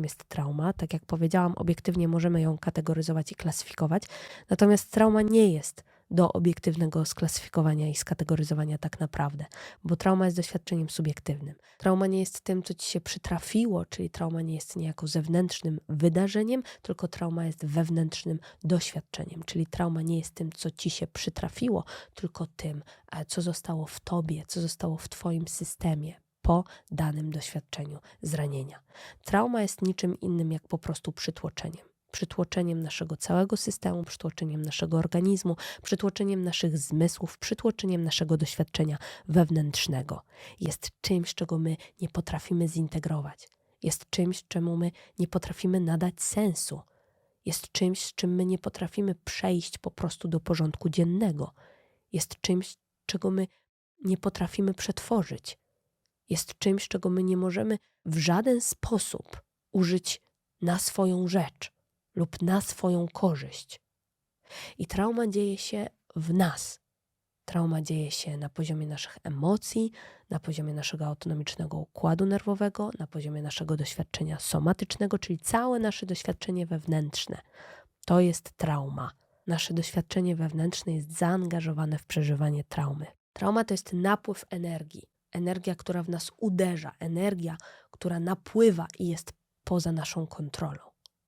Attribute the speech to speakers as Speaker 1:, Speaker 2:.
Speaker 1: czym jest trauma. Tak jak powiedziałam, obiektywnie możemy ją kategoryzować i klasyfikować, natomiast trauma nie jest do obiektywnego sklasyfikowania i skategoryzowania tak naprawdę, bo trauma jest doświadczeniem subiektywnym. Trauma nie jest tym, co ci się przytrafiło, czyli trauma nie jest niejako zewnętrznym wydarzeniem, tylko trauma jest wewnętrznym doświadczeniem, czyli trauma nie jest tym, co ci się przytrafiło, tylko tym, e, co zostało w tobie, co zostało w twoim systemie po danym doświadczeniu zranienia. Trauma jest niczym innym jak po prostu przytłoczeniem przytłoczeniem naszego całego systemu, przytłoczeniem naszego organizmu, przytłoczeniem naszych zmysłów, przytłoczeniem naszego doświadczenia wewnętrznego. Jest czymś, czego my nie potrafimy zintegrować. Jest czymś, czemu my nie potrafimy nadać sensu. Jest czymś, z czym my nie potrafimy przejść po prostu do porządku dziennego. Jest czymś, czego my nie potrafimy przetworzyć. Jest czymś, czego my nie możemy w żaden sposób użyć na swoją rzecz lub na swoją korzyść. I trauma dzieje się w nas. Trauma dzieje się na poziomie naszych emocji, na poziomie naszego autonomicznego układu nerwowego, na poziomie naszego doświadczenia somatycznego, czyli całe nasze doświadczenie wewnętrzne. To jest trauma. Nasze doświadczenie wewnętrzne jest zaangażowane w przeżywanie traumy. Trauma to jest napływ energii. Energia, która w nas uderza, energia, która napływa i jest poza naszą kontrolą.